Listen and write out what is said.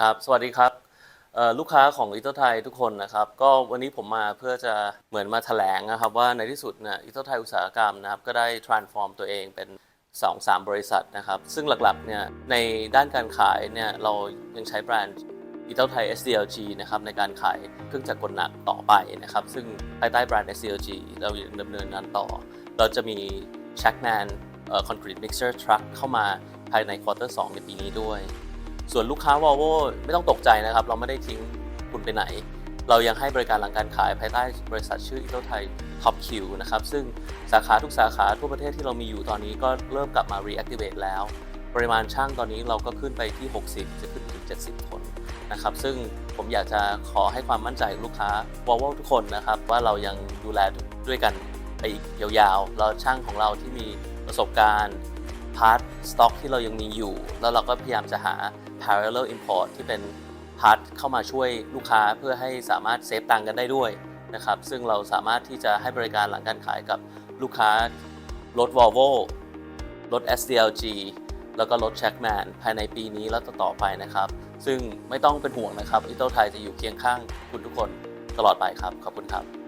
ครับสวัสดีครับลูกค้าของอิต o ไทยทุกคนนะครับ ก็วันนี้ผมมาเพื่อจะเหมือนมาแถลงนะครับว่าในที่สุดเนี่ยอิต o ไทยอุตสาหกรรมนะครับก็ได้ transform ตัวเองเป็น 2-3 บริษัทนะครับ ซึ่งหลักๆเนี่ยในด้านการขายเนี่ยเรายังใช้แบรนด์อิต o ไทย SDLG นะครับในการขายเครื่องจักรกลหนักต่อไปนะครับ ซึ่งภายใต้แบรนด์ SDLG เรายังดำเนินงานต่อ เราจะมี Shackman เอ่อ Concrete Mixer Truck เข้ามาภายในควอเตอร์2ในปีนี้ด้วย ส่วนลูกค้า Volvo ไม่ต้องตกใจนะครับ เราไม่ได้ทิ้งคุณไปไหน เรายังให้บริการหลังการขายภายใต้บริษัทชื่อ i t o t h a i Top Q นะครับ ซึ่งสาขาทุกสาขาทั่วประเทศที่เรามีอยู่ตอนนี้ก็เริ่มกลับมา reactivate แล้ว ปริมาณช่างตอนนี้เราก็ขึ้นไปที่ 60 จะขึ้นถึง 70 คนนะครับ ซึ่งผมอยากจะขอให้ความมั่นใจกับลูกค้า Volvo ทุกคนนะครับ ว่าเรายังดูแลด้วยกันไปอีกยาวๆ เราช่างของเราที่มีประสบการณ์ พาร์ทสต็อกที่เรายังมีอยู่ แล้วเราก็พยายามจะหา parallel import ที่เป็นพาร์ทเข้ามาช่วยลูกค้าเพื่อให้สามารถเซฟตังกันได้ด้วยนะครับ ซึ่งเราสามารถที่จะให้บริการหลังการขายกับลูกค้ารถ Volvo รถ SDLG แล้วก็รถ Checkman ภายในปีนี้แล้วต่อไปนะครับ ซึ่งไม่ต้องเป็นห่วงนะครับอิโตไทยจะอยู่เคียงข้างคุณทุกคนตลอดไปครับ ขอบคุณครับ